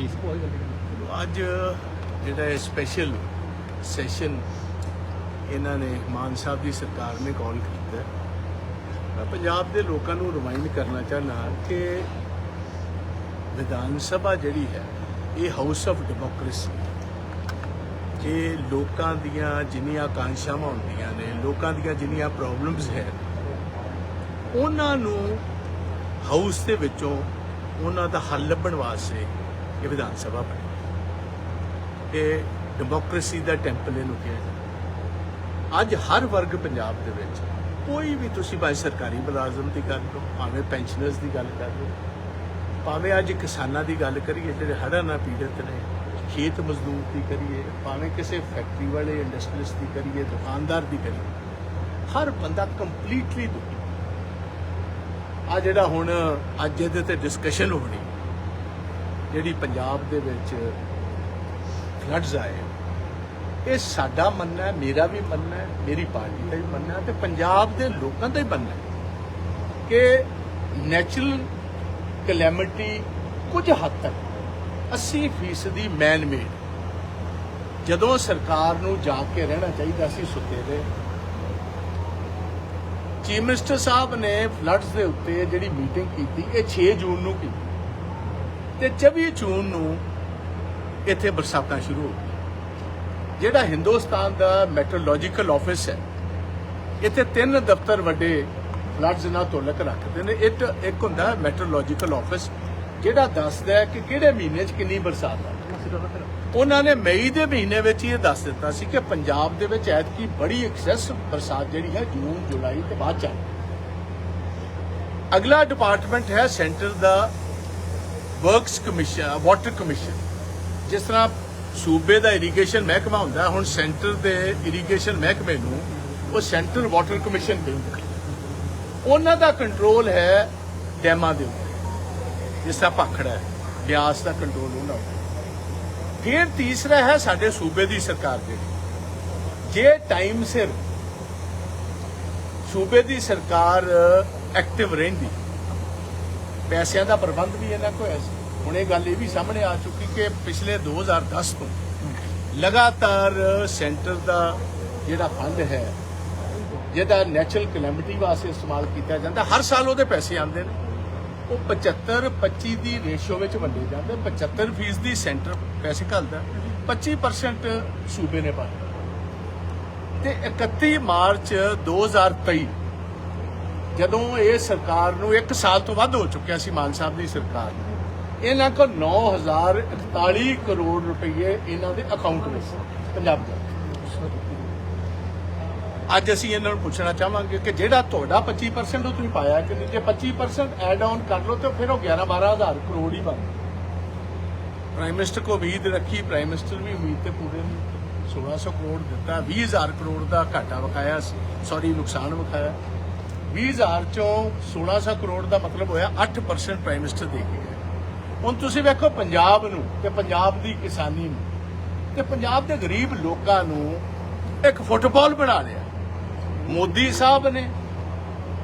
ਜੀ। ਅੱਜ ਜਿਹੜਾ ਸਪੈਸ਼ਲ ਸੈਸ਼ਨ ਇਹਨਾਂ ਨੇ ਮਾਨ ਸਾਹਿਬ ਦੀ ਸਰਕਾਰ ਨੇ ਕਾਲ ਕੀਤਾ। ਮੈਂ ਪੰਜਾਬ ਦੇ ਲੋਕਾਂ ਨੂੰ ਰਿਮਾਈਂਡ ਕਰਨਾ ਚਾਹਨਾ ਕਿ ਵਿਧਾਨ ਸਭਾ ਜਿਹੜੀ ਹੈ, ਇਹ ਹਾਊਸ ਆਫ ਡੈਮੋਕ੍ਰੇਸੀ ਇਹ ਲੋਕਾਂ ਦੀਆਂ ਜਿੰਨੀਆਂ ਆਕਾਂਸ਼ਾਵਾਂ ਹੁੰਦੀਆਂ ਨੇ, ਲੋਕਾਂ ਦੀਆਂ ਜਿੰਨੀਆਂ ਪ੍ਰੋਬਲਮਸ ਹੈ, ਉਹਨਾਂ ਨੂੰ ਹਾਊਸ ਦੇ ਵਿੱਚੋਂ ਉਹਨਾਂ ਦਾ ਹੱਲ ਲੱਭਣ ਵਾਸਤੇ ਇਹ ਵਿਧਾਨ ਸਭਾ ਬਣੀ। ਇਹ ਡੈਮੋਕ੍ਰੇਸੀ ਦਾ ਟੈਂਪਲ ਇਹਨੂੰ ਕਿਹਾ ਜਾਂਦਾ। ਅੱਜ ਹਰ ਵਰਗ ਪੰਜਾਬ ਦੇ ਵਿੱਚ ਕੋਈ ਵੀ ਤੁਸੀਂ ਭਾਵੇਂ ਸਰਕਾਰੀ ਮੁਲਾਜ਼ਮ ਦੀ ਗੱਲ ਕਰੋ, ਭਾਵੇਂ ਪੈਨਸ਼ਨਰਸ ਦੀ ਗੱਲ ਕਰ ਲਓ, ਭਾਵੇਂ ਅੱਜ ਕਿਸਾਨਾਂ ਦੀ ਗੱਲ ਕਰੀਏ, ਜਿਹੜੇ ਹੜ੍ਹਾਂ ਨਾਲ ਪੀੜਤ ਨੇ, ਖੇਤ ਮਜ਼ਦੂਰ ਦੀ ਕਰੀਏ, ਭਾਵੇਂ ਕਿਸੇ ਫੈਕਟਰੀ ਵਾਲੇ ਇੰਡਸਟਰੀਸ ਦੀ ਕਰੀਏ, ਦੁਕਾਨਦਾਰ ਦੀ ਕਰੀਏ, ਹਰ ਬੰਦਾ ਕੰਪਲੀਟਲੀ ਦੁਖੀ। ਆ ਜਿਹੜਾ ਹੁਣ ਅੱਜ ਇਹਦੇ ਤੇ ਡਿਸਕਸ਼ਨ ਹੋਣੀ ਜਿਹੜੀ ਪੰਜਾਬ ਦੇ ਵਿੱਚ ਫਲੱਡਸ ਆਏ, ਇਹ ਸਾਡਾ ਮੰਨਣਾ ਹੈ, ਮੇਰਾ ਵੀ ਮੰਨਣਾ ਹੈ, ਮੇਰੀ ਪਾਰਟੀ ਦਾ ਵੀ ਮੰਨਣਾ ਹੈ ਤੇ ਪੰਜਾਬ ਦੇ ਲੋਕਾਂ ਦਾ ਹੀ ਮੰਨਣਾ ਹੈ ਕਿ ਨੈਚੁਰਲ ਕਲੈਮਿਟੀ ਕੁਝ ਹੱਦ ਤੱਕ 80% ਦੀ ਮੈਨ ਮੇਡ ਜਦੋਂ ਸਰਕਾਰ ਨੂੰ ਜਾਗ ਕੇ ਰਹਿਣਾ ਚਾਹੀਦਾ ਸੀ ਸੁੱਤੇ ਦੇ, ਚੀਫ ਮਿਨਿਸਟਰ ਸਾਹਿਬ ਨੇ ਫਲੱਡਸ ਦੇ ਉੱਤੇ ਜਿਹੜੀ ਮੀਟਿੰਗ ਕੀਤੀ, ਇਹ 6 ਜੂਨ ਨੂੰ ਕੀਤੀ। ਤੇ 24 ਜੂਨ ਨੂੰ ਇੱਥੇ ਬਰਸਾਤਾਂ ਸ਼ੁਰੂ ਹੋ ਗਈਆਂ। ਜਿਹੜਾ ਹਿੰਦੁਸਤਾਨ ਦਾ ਮੈਟਰੋਲੋਜੀਕਲ ਆਫਿਸ ਹੈ, ਇੱਥੇ ਤਿੰਨ ਦਫ਼ਤਰ ਵੱਡੇ ਫਲੱਡਸ ਨਾਲ ਤੋਲਕ ਰੱਖਦੇ ਨੇ। ਇੱਕ ਇੱਕ ਹੁੰਦਾ ਮੈਟਰੋਲੋਜੀਕਲ ਆਫਿਸ ਜਿਹੜਾ ਦੱਸਦਾ ਹੈ ਕਿ ਕਿਹੜੇ ਮਹੀਨੇ 'ਚ ਕਿੰਨੀ ਬਰਸਾਤ ਆ। ਉਹਨਾਂ ਨੇ ਮਈ ਦੇ ਮਹੀਨੇ ਵਿੱਚ ਇਹ ਦੱਸ ਦਿੱਤਾ ਸੀ ਕਿ ਪੰਜਾਬ ਦੇ ਵਿੱਚ ਐਤਕੀ ਬੜੀ ਐਕਸੈਸ ਬਰਸਾਤ ਜਿਹੜੀ ਹੈ ਜੂਨ, ਜੁਲਾਈ ਤੇ ਬਾਅਦ ਚ ਅਗਲਾ ਡਿਪਾਰਟਮੈਂਟ ਹੈ ਸੈਂਟਰ ਦਾ ਵਰਕਸ ਕਮਿਸ਼ਨ ਵਾਟਰ ਕਮਿਸ਼ਨ ਜਿਸ ਤਰ੍ਹਾਂ ਸੂਬੇ ਦਾ ਇਰੀਗੇਸ਼ਨ ਮਹਿਕਮਾ ਹੁੰਦਾ, ਹੁਣ ਸੈਂਟਰ ਦੇ ਇਰੀਗੇਸ਼ਨ ਮਹਿਕਮੇ ਨੂੰ ਉਹ ਸੈਂਟਰ ਵਾਟਰ ਕਮਿਸ਼ਨ ਕਹਿੰਦੇ ਉਹਨਾਂ ਦਾ ਕੰਟਰੋਲ ਹੈ ਡੈਮਾਂ ਦੇ ਉੱਤੇ। ਜਿਸ ਤਰ੍ਹਾਂ ਭਾਖੜਾ ਹੈ, ਬਿਆਸ ਦਾ ਕੰਟਰੋਲ ਉਹਨਾਂ ਦਾ ਫਿਰ ਤੀਸਰਾ ਹੈ ਸਾਡੇ ਸੂਬੇ ਦੀ ਸਰਕਾਰ ਦੇ। ਜੇ ਟਾਈਮ ਸਿਰ ਸੂਬੇ ਦੀ ਸਰਕਾਰ ਐਕਟਿਵ ਰਹਿੰਦੀ ਪੈਸਿਆਂ ਦਾ ਪ੍ਰਬੰਧ ਵੀ ਇਹਨਾਂ ਕੋਲ ਹੈ ਸੀ ਹੁਣ ਇਹ ਗੱਲ ਇਹ ਵੀ ਸਾਹਮਣੇ ਆ ਚੁੱਕੀ ਕਿ ਪਿਛਲੇ 2010 ਤੋਂ ਲਗਾਤਾਰ ਸੈਂਟਰ ਦਾ ਜਿਹੜਾ ਫੰਡ ਹੈ, ਜਿਹਦਾ ਨੈਚੁਰਲ ਕਲੈਮਿਟੀ ਵਾਸਤੇ ਇਸਤੇਮਾਲ ਕੀਤਾ ਜਾਂਦਾ, ਹਰ ਸਾਲ ਉਹਦੇ ਪੈਸੇ ਆਉਂਦੇ ਨੇ। ਉਹ 75 25 ਦੀ ਰੇਸ਼ੋ ਵਿੱਚ ਵੰਡੇ ਜਾਂਦੇ 75 ਫੀਸਦੀ ਸੈਂਟਰ ਪੈਸੇ ਘੱਲਦਾ 25% ਸੂਬੇ ਨੇ ਪਾਇਆ ਤੇ 31 ਮਾਰਚ 2023 ਜਦੋਂ ਇਹ ਸਰਕਾਰ ਨੂੰ 1 ਸਾਲ ਤੋਂ ਵੱਧ ਹੋ ਚੁੱਕਿਆ ਸੀ ਮਾਨ ਸਾਹਿਬ ਦੀ ਸਰਕਾਰ ਨੂੰ, ਇਹਨਾਂ ਕੋਲ 9041 ਕਰੋੜ ਰੁਪਏ ਇਹਨਾਂ ਦੇ ਅਕਾਊਂਟ ਵਿੱਚ ਪੰਜਾਬ ਦੇ ਅੱਜ ਅਸੀਂ ਇਹਨਾਂ ਨੂੰ ਪੁੱਛਣਾ ਚਾਹਾਂਗੇ ਕਿ ਜਿਹੜਾ ਤੁਹਾਡਾ 25% ਉਹ ਤੁਸੀਂ ਪਾਇਆ ਕਿ ਨਹੀਂ? ਜੇ 25% ਐਡ ਆਨ ਕਰ ਲਓ ਤੇ ਫਿਰ ਉਹ 11 12000 ਕਰੋੜ ਹੀ ਬਣ ਪ੍ਰਾਈਮ ਮਿਨਿਸਟਰ ਕੋ ਉਮੀਦ ਰੱਖੀ ਪ੍ਰਾਈਮ ਮਿਨਿਸਟਰ ਵੀ ਉਮੀਦ ਤੇ ਪੂਰੇ ਨਹੀਂ 1600 ਕਰੋੜ ਦਿੱਤਾ 20000 ਕਰੋੜ ਦਾ ਘਾਟਾ ਵਿਖਾਇਆ ਸੌਰੀ ਨੁਕਸਾਨ ਵਿਖਾਇਆ। 20000 ਚੋਂ 1600 ਕਰੋੜ ਦਾ ਮਤਲਬ ਹੋਇਆ 8% ਪ੍ਰਾਈਮ ਮਿਨਿਸਟਰ ਦੇ ਕੇ ਗਏ। ਹੁਣ ਤੁਸੀਂ ਵੇਖੋ ਪੰਜਾਬ ਨੂੰ ਤੇ ਪੰਜਾਬ ਦੀ ਕਿਸਾਨੀ ਨੂੰ ਤੇ ਪੰਜਾਬ ਦੇ ਗਰੀਬ ਲੋਕਾਂ ਨੂੰ ਇੱਕ ਫੁੱਟਬਾਲ ਬਣਾ ਲਿਆ। ਮੋਦੀ ਸਾਹਿਬ ਨੇ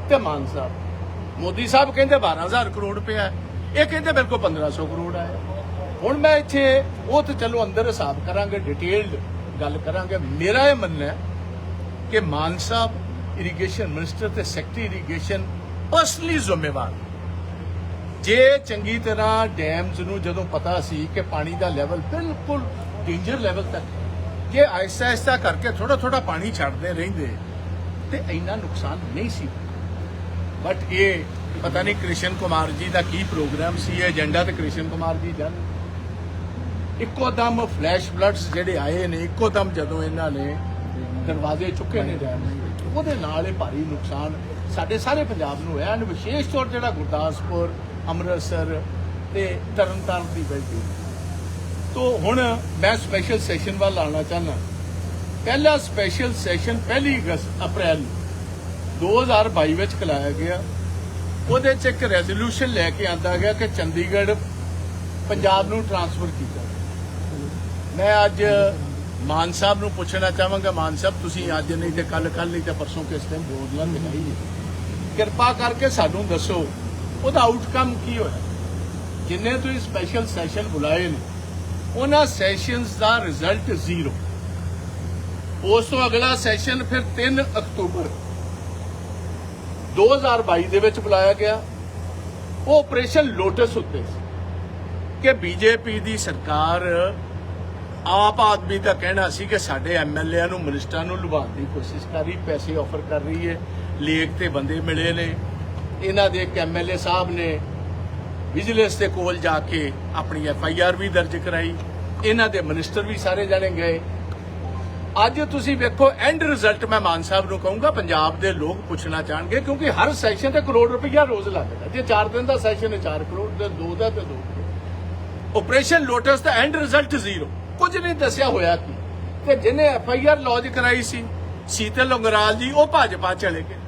ਤੇ ਮਾਨ ਸਾਹਿਬ। ਮੋਦੀ ਸਾਹਿਬ ਕਹਿੰਦੇ 12000 ਕਰੋੜ ਰੁਪਇਆ ਇਹ ਕਹਿੰਦੇ ਮੇਰੇ ਕੋਲ 1500 ਕਰੋੜ ਆਇਆ ਹੁਣ ਮੈਂ ਇੱਥੇ, ਉਹ ਤੇ ਚਲੋ ਅੰਦਰ ਹਿਸਾਬ ਕਰਾਂਗੇ ਡਿਟੇਲਡ ਗੱਲ ਕਰਾਂਗੇ। ਮੇਰਾ ਇਹ ਮੰਨਣਾ ਹੈ ਕਿ ਮਾਨ ਸਾਹਿਬ ਇਰੀਗੇਸ਼ਨ ਮਿਨਿਸਟਰ ਤੇ ਸੈਕਟਰੀ ਇਰੀਗੇਸ਼ਨ ਪਰਸਨਲੀ ਜ਼ਿੰਮੇਵਾਰ। ਜੇ ਚੰਗੀ ਤਰ੍ਹਾਂ ਡੈਮਸ ਨੂੰ ਜਦੋਂ ਪਤਾ ਸੀ ਕਿ ਪਾਣੀ ਦਾ ਲੈਵਲ ਬਿਲਕੁਲ ਡੇਂਜਰ ਲੈਵਲ ਤੱਕ ਜੇ ਆਹਿਸਤਾ ਆਹਿਸਤਾ ਕਰਕੇ ਥੋੜਾ ਥੋੜਾ ਪਾਣੀ ਛੱਡਦੇ ਰਹਿੰਦੇ, ਤੇ ਇੰਨਾ ਨੁਕਸਾਨ ਨਹੀਂ ਸੀ। ਬਟ ਇਹ ਪਤਾ ਨਹੀਂ ਕ੍ਰਿਸ਼ਨ ਕੁਮਾਰ ਜੀ ਦਾ ਕੀ ਪ੍ਰੋਗਰਾਮ ਸੀ, ਇਹ ਏਜੰਡਾ ਤੇ ਕ੍ਰਿਸ਼ਨ ਕੁਮਾਰ ਜੀ ਜਾਣ ਇੱਕੋ ਦਮ ਫਲੈਸ਼ ਬਲੱਡਸ ਜਿਹੜੇ ਆਏ ਨੇ, ਇੱਕੋ ਦਮ ਜਦੋਂ ਇਹਨਾਂ ਨੇ ਦਰਵਾਜ਼ੇ ਚੁੱਕੇ ਨੇ। ਉਹਦੇ ਨਾਲ ਇਹ ਭਾਰੀ ਨੁਕਸਾਨ ਸਾਡੇ ਸਾਰੇ ਪੰਜਾਬ ਨੂੰ ਹੋਇਆ। ਐਂਡ ਵਿਸ਼ੇਸ਼ ਤੌਰ ਜਿਹੜਾ ਗੁਰਦਾਸਪੁਰ ਅੰਮ੍ਰਿਤਸਰ ਤੇ ਤਰਨਤਾਰਨ ਦੀ ਬੈਲਟੀ ਤੋਂ ਹੁਣ ਮੈਂ ਸਪੈਸ਼ਲ ਸੈਸ਼ਨ ਵੱਲ ਆਉਣਾ ਚਾਹੁੰਦਾ। ਪਹਿਲਾ ਸਪੈਸ਼ਲ ਸੈਸ਼ਨ ਪਹਿਲੀ ਅਗਸਤ ਅਪ੍ਰੈਲ ਨੂੰ। 2022 ਵਿੱਚ ਕਲਾਇਆ ਗਿਆ। ਉਹਦੇ ਚ ਇੱਕ ਰੈਜ਼ੋਲੂਸ਼ਨ ਲੈ ਕੇ ਆਂਦਾ ਗਿਆ ਕਿ ਚੰਡੀਗੜ੍ਹ ਪੰਜਾਬ ਨੂੰ ਟਰਾਂਸਫਰ ਕੀਤਾ ਮੈਂ ਅੱਜ ਮਾਨ ਸਾਹਿਬ ਨੂੰ ਪੁੱਛਣਾ ਚਾਹਾਂਗਾ, ਮਾਨ ਸਾਹਿਬ, ਤੁਸੀਂ ਅੱਜ ਨਹੀਂ ਤੇ ਕੱਲ ਕੱਲ ਨਹੀਂ ਤੇ ਪਰਸੋਂ ਕਿਸ ਟਾਈਮ ਬੋਲਣਾ ਦਿਖਾਈ ਕਿਰਪਾ ਕਰਕੇ ਸਾਨੂੰ ਦੱਸੋ, ਉਹਦਾ ਆਊਟਕਮ ਕੀ ਹੋਇਆ? ਜਿੰਨੇ ਤੁਸੀਂ ਸਪੈਸ਼ਲ ਸੈਸ਼ਨ ਬੁਲਾਏ ਨੇ, ਉਹਨਾਂ ਸੈਸ਼ਨਸ ਦਾ ਰਿਜ਼ਲਟ ਜ਼ੀਰੋ ਉਸ ਤੋਂ ਅਗਲਾ ਸੈਸ਼ਨ ਫਿਰ 3 ਅਕਤੂਬਰ। 2022 ਦੇ ਵਿੱਚ ਬੁਲਾਇਆ ਗਿਆ। ਉਹ ਆਪਰੇਸ਼ਨ ਲੋਟਸ ਉੱਤੇ ਸੀ। ਕਿ ਬੀਜੇਪੀ ਦੀ ਸਰਕਾਰ ਆਪ ਆਦਮੀ ਦਾ ਕਹਿਣਾ ਸੀ ਕਿ ਸਾਡੇ ਐਮਐਲਏਆਂ ਨੂੰ, ਮਿਨਿਸਟਰਾਂ ਨੂੰ ਲੁਭਾਉਣ ਦੀ ਕੋਸ਼ਿਸ਼ ਕਰ ਰਹੀ, ਪੈਸੇ ਆਫਰ ਕਰ ਰਹੀ ਹੈ, ਲੇਖ ਤੇ ਬੰਦੇ ਮਿਲੇ ਨੇ। ਇਹਨਾਂ ਦੇ ਇੱਕ ਐਮਐਲਏ ਸਾਹਿਬ ਨੇ ਵਿਜੀਲੈਂਸ ਦੇ ਕੋਲ ਜਾ ਕੇ ਆਪਣੀ ਐਫਆਈਆਰ ਵੀ ਦਰਜ ਕਰਾਈ। ਇਹਨਾਂ ਦੇ ਮਿਨਿਸਟਰ ਵੀ ਸਾਰੇ ਜਾਣੇ ਗਏ। ਅੱਜ ਤੁਸੀਂ ਵੇਖੋ ਐਂਡ ਰਿਜ਼ਲਟ ਮੈਂ ਮਾਨ ਸਾਹਿਬ ਨੂੰ ਕਹੂੰਗਾ, ਪੰਜਾਬ ਦੇ ਲੋਕ ਪੁੱਛਣਾ ਚਾਹਣਗੇ, ਕਿਉਂਕਿ ਹਰ ਸੈਸ਼ਨ ਤੇ ਕਰੋੜ ਰੁਪਈਆ ਰੋਜ਼ ਲੱਗਦਾ। ਜੇ 4 ਦਿਨ ਦਾ ਸੈਸ਼ਨ ਹੈ 4 ਕਰੋੜ, ਤੇ 2 ਦਾ ਤੇ 2 ਆਪਰੇਸ਼ਨ ਲੋਟਸ ਦਾ ਐਂਡ ਰਿਜ਼ਲਟ ਜ਼ੀਰੋ ਕੁਝ ਨਹੀਂ ਦੱਸਿਆ ਹੋਇਆ ਕੀ। ਤੇ ਜਿਹਨੇ ਐਫ ਆਈ ਆਰ ਲੌਜ ਕਰਾਈ ਸੀ, ਸੀਤਲ ਲੰਗਰਾਲ ਜੀ, ਉਹ ਭਾਜਪਾ ਚਲੇ ਗਏ।